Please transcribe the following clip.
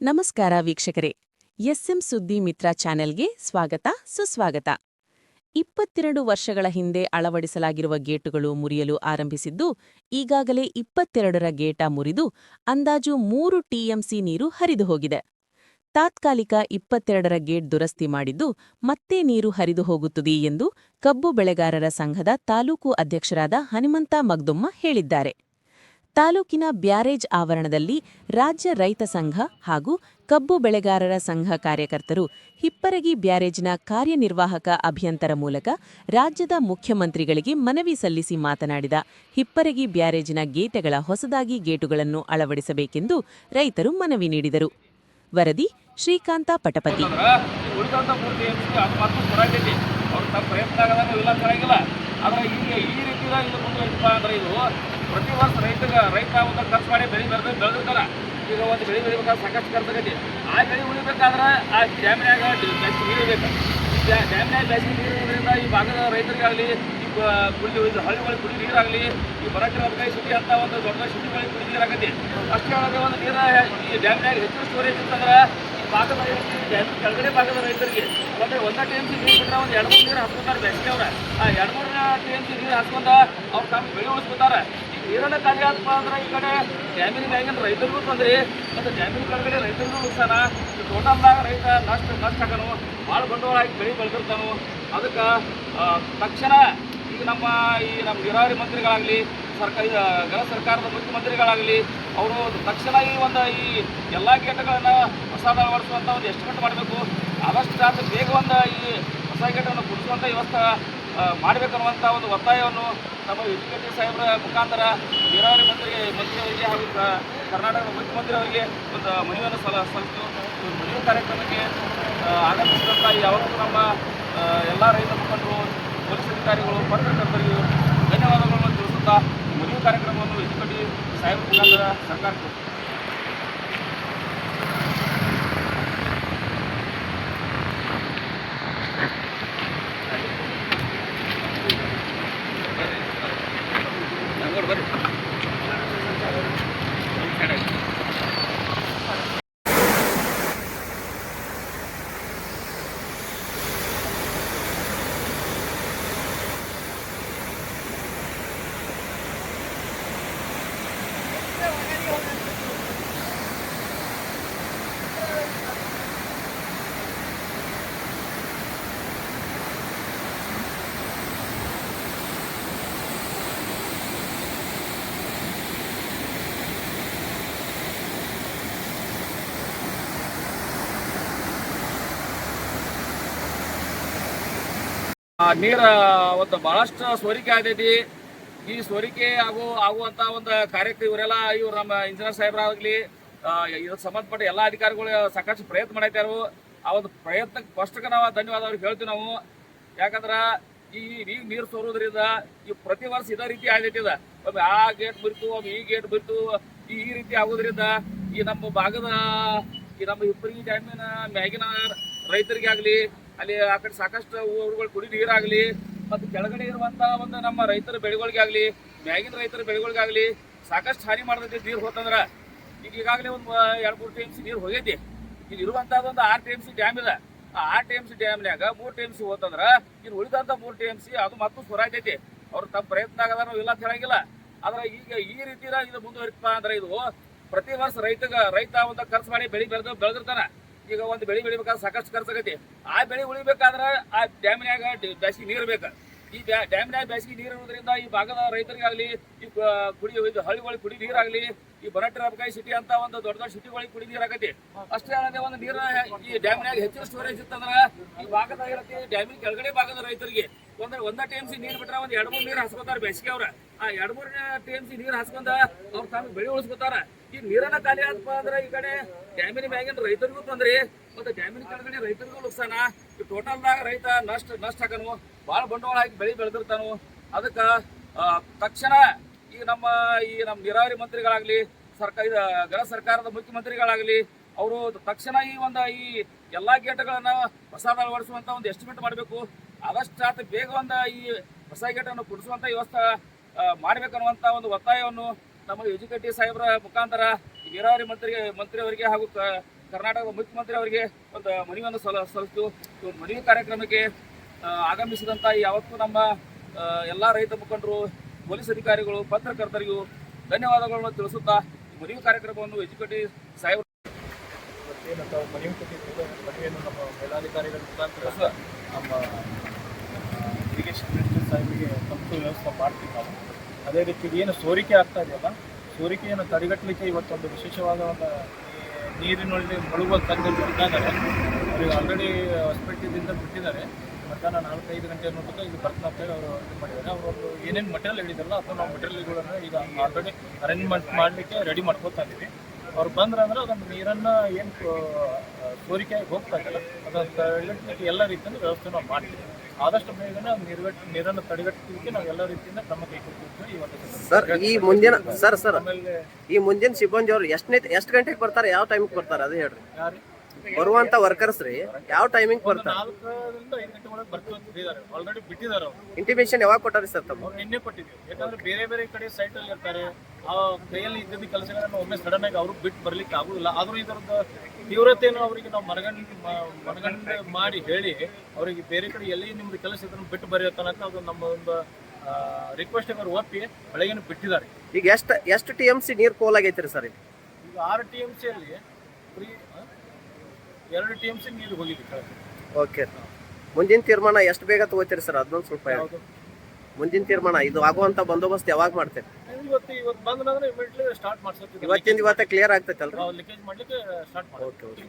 ನಮಸ್ಕಾರ ವೀಕ್ಷಕರೇ. ಎಸ್ಎಂ ಸುದ್ದಿ ಮಿತ್ರ ಚಾನೆಲ್ಗೆ ಸ್ವಾಗತ, ಸುಸ್ವಾಗತ. ಇಪ್ಪತ್ತೆರಡು ವರ್ಷಗಳ ಹಿಂದೆ ಅಳವಡಿಸಲಾಗಿರುವ ಗೇಟುಗಳು ಮುರಿಯಲು ಆರಂಭಿಸಿದ್ದು, ಈಗಾಗಲೇ ಇಪ್ಪತ್ತೆರಡರ ಗೇಟ ಮುರಿದು ಅಂದಾಜು ಮೂರು ಟಿಎಂಸಿ ನೀರು ಹರಿದು ಹೋಗಿದೆ. ತಾತ್ಕಾಲಿಕ ಇಪ್ಪತ್ತೆರಡರ ಗೇಟ್ ದುರಸ್ತಿ ಮಾಡಿದ್ದು, ಮತ್ತೆ ನೀರು ಹರಿದು ಹೋಗುತ್ತದೆ ಎಂದು ಕಬ್ಬು ಬೆಳೆಗಾರರ ಸಂಘದ ತಾಲೂಕು ಅಧ್ಯಕ್ಷರಾದ ಹನುಮಂತ ಮಗ್ದುಮ್ಮ ಹೇಳಿದ್ದಾರೆ. ತಾಲೂಕಿನ ಬ್ಯಾರೇಜ್ ಆವರಣದಲ್ಲಿ ರಾಜ್ಯ ರೈತ ಸಂಘ ಹಾಗೂ ಕಬ್ಬು ಬೆಳೆಗಾರರ ಸಂಘ ಕಾರ್ಯಕರ್ತರು ಹಿಪ್ಪರಗಿ ಬ್ಯಾರೇಜ್ನ ಕಾರ್ಯನಿರ್ವಾಹಕ ಅಭಿಯಂತರ ಮೂಲಕ ರಾಜ್ಯದ ಮುಖ್ಯಮಂತ್ರಿಗಳಿಗೆ ಮನವಿ ಸಲ್ಲಿಸಿ ಮಾತನಾಡಿದ ಹಿಪ್ಪರಗಿ ಬ್ಯಾರೇಜ್ನ ಗೇಟೆಗಳ ಹೊಸದಾಗಿ ಗೇಟುಗಳನ್ನು ಅಳವಡಿಸಬೇಕೆಂದು ರೈತರು ಮನವಿ ನೀಡಿದರು. ವರದಿ ಶ್ರೀಕಾಂತ ಪಟಪತಿ. ಪ್ರಯತ್ನ ಪ್ರತಿ ವರ್ಷ ರೈತಗೆ ರೈತ ಒಂದು ಖರ್ಚು ಮಾಡಿ ಬೆಳೆ ಬೆಳೆದು ಬೆಳೆದಿರ್ತಾರ. ಈಗ ಒಂದು ಬೆಳೆ ಬೆಳಿಬೇಕಾದ್ರೆ ಸಾಕಷ್ಟು ಖರ್ಚಾಗೈತಿ ಆ ಬೆಳೆ ಉಳಿಬೇಕಾದ್ರೆ ಆ ಡ್ಯಾಮ್ನ್ಯಾಗ ಜಾಸ್ತಿ ನೀರು ಬೇಕು ಡ್ಯಾಮ್ನ್ಯಾಗ ಜಾಸ್ತಿ ನೀರು ಇರೋದ್ರಿಂದ ಈ ಭಾಗದ ರೈತರಿಗಾಗಲಿ ಈ ಇದು ಹಳ್ಳಿಗಳಿಗೆ ಕುಡಿ ನೀರಾಗಲಿ, ಈ ಬರಕಿರೋ ಸಿಟಿ ಅಂತ ಒಂದು ದೊಡ್ಡ ಸಿಟಿಗಳಿಗೆ ಕುಡಿ ನೀರಾಗೈತಿ ಅಷ್ಟೇ ಒಳಗೆ ಒಂದು ನೀರು ಈ ಡ್ಯಾಮ್ನ್ಯಾಗ ಹೆಚ್ಚು ಸ್ಟೋರೇಜ್ ಇತ್ತಂದ್ರೆ ಈ ಭಾಗದ ಕೆಳಗಡೆ ಭಾಗದ ರೈತರಿಗೆ ಒಂದು ಒಂದ ಟಿ ಎಂ ನೀರು ಬಿಟ್ಟರೆ ಒಂದು ಎರಡು ಮೂರು ನೀರು ಹಾಕ್ಕೊತಾರೆ ಬೇಸಿಗೆ ಅವ್ರ. ಆ ಎರಡು ಮೂರು ಟಿ ಎಂ ಸಿ ನೀರು ಹಾಸ್ಕೊಂಡ ಅವ್ರು ತಮ್ಮ ಬೆಳೆ ಉಳಿಸ್ಕೊತಾರೆ. ಈ ಕಾರ್ಯ ಆದಪ್ಪ ಅಂದ್ರೆ ಈ ಕಡೆ ಡ್ಯಾಮಿನ ಮ್ಯಾಗಿನ ರೈತರಿಗೂ ತೊಂದರೆ, ಮತ್ತು ಜಾಮೀನು ಕೆಳಗಡೆ ರೈತರಿಗೂ ನುಕ್ಸಾನ. ಈ ಟೋಟಲ್ದಾಗ ರೈತ ನಷ್ಟ ನಷ್ಟ ಹಾಕನು ಭಾಳ ಬಂಡವಾಳ ಹಾಕಿ ಬೆಳೆ ಬೆಳೆದಿರ್ತಾನು. ಅದಕ್ಕೆ ತಕ್ಷಣ ಈಗ ನಮ್ಮ ಈ ನಮ್ಮ ನೀರಾವರಿ ಮಂತ್ರಿಗಳಾಗಲಿ, ಸರ್ಕಾರ ಗೃಹ ಸರ್ಕಾರದ ಮುಖ್ಯಮಂತ್ರಿಗಳಾಗಲಿ, ಅವರು ತಕ್ಷಣ ಈ ಒಂದು ಈ ಎಲ್ಲ ಗೇಟ್ಗಳನ್ನು ಹೊಸ ಅಳವಡಿಸುವಂಥ ಒಂದು ಎಸ್ಟಿಮೇಟ್ ಮಾಡಬೇಕು. ಆದಷ್ಟು ಬೇಗ ಒಂದು ಈ ಹೊಸ ಗೇಟನ್ನು ಕುಡಿಸುವಂಥ ವ್ಯವಸ್ಥೆ ಮಾಡಬೇಕನ್ನುವಂಥ ಒಂದು ಒತ್ತಾಯವನ್ನು ನಮ್ಮ ಎಜುಕೇಟಿವ್ ಸಾಹೇಬರ ಮುಖಾಂತರ ನೀರಾವರಿ ಮಂತ್ರಿಗೆ, ಮಂತ್ರಿಯವರಿಗೆ ಹಾಗೂ ಕ- ಮುಖ್ಯಮಂತ್ರಿ ಅವರಿಗೆ ಒಂದು ಮನವಿಯನ್ನು ಸಲ, ಸಲ್ಲಿಸಿತು. ಮನವಿ ಕಾರ್ಯಕ್ರಮಕ್ಕೆ ಆಗಮಿಸಿದಂಥ ಯಾವತ್ತೂ ನಮ್ಮ ಎಲ್ಲ ರೈತ ಮುಖಂಡರು, ಪೊಲೀಸ್ ಅಧಿಕಾರಿಗಳು, ಪತ್ರಕರ್ತರಿಗೂ ಧನ್ಯವಾದಗಳನ್ನು ತಿಳಿಸುತ್ತಾ ಮನವಿ ಕಾರ್ಯಕ್ರಮವನ್ನು ಎಜುಕೇಟಿವ್ ಸಾಹೇಬರ ಮುಖಾಂತರ ಸರ್ಕಾರಕ್ಕೆ ಬರ್ರಿ ಆ ನೀರ ಒಂದು ಬಹಳಷ್ಟು ಸೋರಿಕೆ ಆಗೈತಿ ಈ ಸೋರಿಕೆ ಆಗೋ, ಆಗುವಂತ ಒಂದು ಕಾರ್ಯಕ್ರಮ ಇವರೆಲ್ಲ, ಇವ್ರು ನಮ್ಮ ಇಂಜಿನಿಯರ್ ಸಾಹೇಬರಾಗಲಿ ಇದಕ್ಕೆ ಸಂಬಂಧಪಟ್ಟ ಎಲ್ಲ ಅಧಿಕಾರಿಗಳು ಸಾಕಷ್ಟು ಪ್ರಯತ್ನ ಮಾಡೈತಾರು ಆ ಒಂದು ಪ್ರಯತ್ನಕ್ಕೆ ಫಸ್ಟ್ಗೆ ನಾವು ಧನ್ಯವಾದ ಅವ್ರಿಗೆ ಹೇಳ್ತೀವಿ ನಾವು. ಯಾಕಂದ್ರ ಈ ಈಗ ನೀರು ಸೋರೋದ್ರಿಂದ ಈ ಪ್ರತಿ ವರ್ಷ ಇದೇ ರೀತಿ ಆಗೈತಿ ಇದ. ಒಮ್ಮೆ ಆ ಗೇಟ್ ಬಿಡ್ತು ಒಮ್ಮೆ ಈ ಗೇಟ್ ಬಿಡ್ತು ಈ ಈ ರೀತಿ ಆಗೋದ್ರಿಂದ ಈ ನಮ್ಮ ಭಾಗದ, ಈ ನಮ್ಮ ಇಬ್ಬರಿಗೆ ಟೈಮಿನ ಮ್ಯಾಗಿನ ರೈತರಿಗೆ ಆಗಲಿ ಅಲ್ಲಿ ಆ ಕಡೆ ಸಾಕಷ್ಟು ಊರುಗಳು ಕುಡಿ ನೀರಾಗಲಿ ಮತ್ತು ಕೆಳಗಡೆ ಇರುವಂತ ಒಂದು ನಮ್ಮ ರೈತರ ಬೆಳೆಗಳಿಗಾಗಲಿ ಮ್ಯಾಗಿನ ರೈತರ ಬೆಳೆಗಳಿಗಾಗಲಿ ಸಾಕಷ್ಟು ಹಾನಿ ಮಾಡ್ತೈತಿ ನೀರು ಹೋತಂದ್ರೆ. ಈಗ ಈಗಾಗಲೇ ಒಂದು ಎರಡು, ಮೂರು ಟಿ ನೀರು ಹೋಗೈತಿ. ಇಲ್ಲಿ ಇರುವಂತಹ ಒಂದು ಆರು ಟಿ ಎಂ ಸಿ ಡ್ಯಾಮ್ ಇದೆ. ಆ ಆರು ಟಿ ಎಂ ಸಿ ಡ್ಯಾಮ್ನ್ಯಾಗ ಮೂರು ಟಿ ಎಂ ಸಿ ಹೋತಂದ್ರೆ, ಇಲ್ಲಿ ಉಳಿದಂತ ಮೂರು ಟಿ ಎಂ ಸಿ ಅದು ಮತ್ತು ಸುರಾಜೈತಿ ಅವ್ರು ತಮ್ಮ ಪ್ರಯತ್ನ ಆಗದಾರ ಇಲ್ಲ ಅಂತ ಹೇಳಂಗಿಲ್ಲ. ಆದ್ರೆ ಈಗ ಈ ರೀತಿ ಇದು ಮುಂದುವರಿತಪ್ಪ ಅಂದ್ರೆ ಇದು ಪ್ರತಿ ವರ್ಷ ರೈತಗ, ರೈತ ಒಂದು ಖರ್ಚು ಮಾಡಿ ಬೆಳೆ ಬೆಳೆದು ಬೆಳೆದಿರ್ತಾನ. ಈಗ ಒಂದು ಬೆಳೆ ಬೆಳಿಬೇಕಾದ್ರೆ ಸಾಕಷ್ಟು ಖರ್ಚಾಗೈತಿ ಆ ಬೆಳೆ ಉಳಿಬೇಕಾದ್ರೆ ಆ ಡ್ಯಾಮ್ನ್ಯಾಗ ಬೇಸಿಗೆ ನೀರು ಬೇಕು. ಈ ಡ್ಯಾಮ್ನ್ಯಾಗ ಬೇಸಿಗೆ ನೀರು ಇರೋದ್ರಿಂದ ಈ ಭಾಗದ ರೈತರಿಗಾಗಲಿ, ಈ ಕುಡಿ ಇದು ಹಳ್ಳಿಗಳಿಗೆ ಕುಡಿ ನೀರಾಗಲಿ, ಈ ಬನಟ್ಟಿರಬಕಾಯಿ ಸಿಟಿ ಅಂತ ಒಂದು ದೊಡ್ಡ ದೊಡ್ಡ ಸಿಟಿಗಳಿಗೆ ಕುಡಿ ನೀರಾಗೈತಿ ಅಷ್ಟೇ ಅಲ್ಲದೆ ಒಂದು ನೀರ ಈ ಡ್ಯಾಮ್ನ್ಯಾಗ ಹೆಚ್ಚಿನ ಸ್ಟೋರೇಜ್ ಇತ್ತಂದ್ರ ಈ ಭಾಗದ ಡ್ಯಾಮಿನ ಕೆಳಗಡೆ ಭಾಗದ ರೈತರಿಗೆ ಒಂದ್ ಒಂದ ಟೈಮ್ ಎಂ ಸಿ ನೀರು ಬಿಟ್ರೆ ಒಂದು ಎರಡು ಮೂರು ನೀರು ಹಸ್ಕೋತಾರೆ ಬೇಸಿಗೆ ಅವ್ರ. ಆ ಎರಡು ಮೂರು ಟಿ ಎಂ ಸಿ ನೀರು ಹಾಸ್ಕೊಂಡ ಅವ್ರ ತಮ್ಮ ಬೆಳೆ ಉಳಿಸ್ಕೊತಾರ. ಈ ನೀರನ್ನ ಖಾಲಿ ಆದಪ್ಪ ಅಂದ್ರೆ ಈ ಕಡೆ ಡ್ಯಾಮಿನ ಮ್ಯಾಗಿನ ರೈತರಿಗೂ ತೊಂದ್ರೆ, ಮತ್ತೆ ಡ್ಯಾಮಿನ ಕೆಳಗಡೆ ರೈತರಿಗೂ ನುಕ್ಸಾನ. ಈ ಟೋಟಲ್ದಾಗ ರೈತ ನಷ್ಟ ನಷ್ಟ ಹಾಕನು. ಭಾಳ ಬಂಡವಾಳ ಹಾಕಿ ಬೆಳೆ ಬೆಳೆದಿರ್ತಾನು. ಅದಕ್ಕ ತಕ್ಷಣ ಈ ನಮ್ಮ ಈ ನಮ್ಮ ನೀರಾವರಿ ಮಂತ್ರಿಗಳಾಗ್ಲಿ ಸರ್ಕಾರ ಗೃಹ ಸರ್ಕಾರದ ಮುಖ್ಯಮಂತ್ರಿಗಳಾಗಲಿ, ಅವರು ತಕ್ಷಣ ಈ ಒಂದು ಈ ಎಲ್ಲಾ ಗೇಟ್ಗಳನ್ನ ಹೊಸ ಅಳವಡಿಸುವಂತ ಒಂದು ಎಸ್ಟಿಮೇಟ್ ಮಾಡಬೇಕು. ಆದಷ್ಟು ಆತ ಬೇಗ ಒಂದು ಈ ಹೊಸ ಗೇಟನ್ನು ಕುಡಿಸುವಂತ ವ್ಯವಸ್ಥೆ ಆ, ಮಾಡ್ಬೇಕನ್ನುವಂತ ಒಂದು ಒತ್ತಾಯವನ್ನು ನಮ್ಮ ಎಜುಕೇಟಿವ್ ಸಾಹೇಬರ ಮುಖಾಂತರ ನೀರಾವರಿ ಮಂತ್ರಿ ಮಂತ್ರಿಯವರಿಗೆ ಹಾಗೂ ಕರ್ನಾಟಕದ ಮುಖ್ಯಮಂತ್ರಿ ಅವರಿಗೆ ಒಂದು ಮನವಿಯನ್ನು ಸಲ ಸಲ್ಲಿಸಿತು. ಒಂದು ಮನವಿ ಕಾರ್ಯಕ್ರಮಕ್ಕೆ ಆಗಮಿಸಿದಂಥ ಆಗಮಿಸಿದಂತ ಯಾವತ್ತೂ ನಮ್ಮ ಎಲ್ಲ ರೈತ ಮುಖಂಡರು ಪೊಲೀಸ್ ಅಧಿಕಾರಿಗಳು ಪತ್ರಕರ್ತರಿಗೂ ಧನ್ಯವಾದಗಳನ್ನು ತಿಳಿಸುತ್ತಾ ಮನವಿ ಕಾರ್ಯಕ್ರಮವನ್ನು ಎಜುಕೇಟಿವ್ ಸಾಹೇಬ್ ಏನು ತಾವು ಮನವಿ ಕೊಟ್ಟಿದ್ದೀವಿ ಮನವಿಯನ್ನು ನಮ್ಮ ಮೇಲಾಧಿಕಾರಿಗಳ ಮುಖಾಂತರ ನಮ್ಮ ಇರಿಗೇಷನ್ ಸಾಹೇಬರಿಗೆ ತಪ್ಪು ವ್ಯವಸ್ಥೆ ಮಾಡ್ತೀವಿ ನಾವು ಅದೇ ರೀತಿ ಏನು ಸೋರಿಕೆ ಆಗ್ತಾ ಇದೆಯಲ್ಲ, ಸೋರಿಕೆಯನ್ನು ತಡೆಗಟ್ಟಲಿಕ್ಕೆ ಇವತ್ತೊಂದು ವಿಶೇಷವಾದ ಒಂದು ನೀರಿನಲ್ಲಿ ಮುಳುಗುವ ಬರ್ತಾ ಇದ್ದಾರೆ ಅವರಿಗೆ ಆಲ್ರೆಡಿ ಹಾಸ್ಪಿಟ್ಲಿಂದ ಬಿಟ್ಟಿದ್ದಾರೆ. ಮಧ್ಯಾಹ್ನ ನಾಲ್ಕೈದು ಗಂಟೆ ನೋಡಿದ್ರೆ ಇದು ಬರ್ತಾ ಅವರು ಇದು ಮಾಡಿದ್ದಾರೆ. ಅವರು ಒಂದು ಏನೇನು ಮಟೀರಿಯಲ್ ಹೇಳಿದಾರಲ್ಲ ಅಥವಾ ನಾವು ಮಟೀರಿಯಲ್ಗಳನ್ನು ಈಗ ಆಲ್ರೆಡಿ ಅರೇಂಜ್ಮೆಂಟ್ ಮಾಡಲಿಕ್ಕೆ ರೆಡಿ ಮಾಡ್ಕೋತಾ ಇದ್ದೀವಿ. ಅವ್ರು ಬಂದ್ರೆ ಅಂದ್ರೆ ಅದನ್ನು ನೀರನ್ನು ಏನು ಸೋರಿಕೆಯಾಗಿ ಹೋಗ್ತಾ ಇದ್ದಾರೆ ಅದನ್ನು ಎಲ್ಲ ರೀತಿಯಲ್ಲಿ ವ್ಯವಸ್ಥೆ ನಾವು ಮಾಡ್ತೀವಿ ಆದಷ್ಟು ಬೇಗನೆ ನಿರ್ಗಟ್ ನೀರನ್ನು ತಡೆಗಟ್ಟಲಿಕ್ಕೆ ನಾವು ಎಲ್ಲ ರೀತಿಯಿಂದ ಕ್ರಮ ಕೈಗೊಳ್ತಿದ್ವಿ ಇವತ್ತು ಸರ್ ಈ ಮುಂದಿನ ಸರ್ ಸರ್ ಈ ಮುಂದಿನ ಸಿಬ್ಬಂದಿ ಅವ್ರು ಎಷ್ಟನೇ ಎಷ್ಟು ಗಂಟೆಗೆ ಬರ್ತಾರೆ? ಯಾವ ಟೈಮಿಗೆ ಬರ್ತಾರೆ? ಅದು ಹೇಳ್ರಿ. ಯಾರು? ಬರುವಂತ ವರ್ಕರ್ಸ್ ರೀ ಯಾವ ಟೈಮಿಂಗ್ ಬರ್ತಾರೆ? ನಾಲ್ಕರಿಂದ ಐದು ಗಂಟೆ ಒಳಗೆ ಹೇಳಿದ್ದಾರೆ. ಆಲ್ರೆಡಿ ಬಿಟ್ಟಿದ್ದಾರೆ ಅವರು. ಇಂಟಿಮೇಷನ್ ಯಾವಾಗ ಕೊಟ್ಟಾರಿ ಸರ್ ತಮ್ಮ ಅವ್ರು ನಿನ್ನೆ ಕೊಟ್ಟಿದ್ದೀವಿ. ಯಾಕಂದ್ರೆ ಬೇರೆ ಬೇರೆ ಕಡೆ ಸೈಟ್ ಅಲ್ಲಿ ಇರ್ತಾರೆ. ಆ ಕೈಯಲ್ಲಿ ಇದ್ದಿದ್ದ ಕೆಲಸಗಳನ್ನು ಒಮ್ಮೆ ಸಡನ್ ಆಗಿ ಅವ್ರು ಬಿಟ್ಟು ಬರ್ಲಿಕ್ಕೆ ಆಗುದಿಲ್ಲ. ಆದ್ರೂ ಇದರದ ತೀವ್ರತೆಯನ್ನು ಅವರಿಗೆ ನಾವು ಮನಗಂಡ ಮನಗಂಡ ಮಾಡಿ ಹೇಳಿ ಅವರಿಗೆ ಬೇರೆ ಕಡೆ ಎಲ್ಲಿ ನಿಮ್ದು ಕೆಲಸ ಇದನ್ನು ಬಿಟ್ಟು ಬರೆಯೋ ಅಂತ ಅದು ನಮ್ಮ ಒಂದು ರಿಕ್ವೆಸ್ಟ್ ಅವರು ಒಪ್ಪಿ ಬೆಳಗ್ಗೆ ಬಿಟ್ಟಿದ್ದಾರೆ. ಈಗ ಎಷ್ಟು ಎಷ್ಟು ಟಿ ಎಂ ಸಿ ನೀರು ಪೋಲಾಗೈತ್ರಿ ಸರ್ ಇಲ್ಲಿ? ಈಗ ಆರು ಟಿ ಎಂ ಸಿ ಅಲ್ಲಿ ಫ್ರೀ ಎರಡು ಟಿ ಎಂ ಸಿ ನೀರು ಹೋಗಿದೆ ಕೆಳಗೆ. ಓಕೆ ಮುಂದಿನ ತೀರ್ಮಾನ ಎಷ್ಟು ಬೇಗ ತಗೋತೀರಿ ಸರ್? ಅದನ್ನೊಂದು ಸ್ವಲ್ಪ. ಹೇಳಿ ಮುಂದಿನ ತೀರ್ಮಾನ ಇದು ಆಗುವಂತ ಬಂದೋಬಸ್ತ್ ಯಾವಾಗ ಮಾಡ್ತೀರಿ? ಇವತ್ತು ಇವತ್ತು ಬಂದ್ರೆ ಇಮಿಡಿಯೇಟ್ಲಿ ಸ್ಟಾರ್ಟ್ ಮಾಡ್ಸೋದು. ಇವತ್ತಿಂದ ಇವತ್ತೇ ಕ್ಲಿಯರ್ ಆಗ್ತೈತಲ್ರಿ? ಲೀಕೇಜ್ ಮಾಡ್ಲಿಕ್ಕೆ ಸ್ಟಾರ್ಟ್ ಓಕೆ ಓಕೆ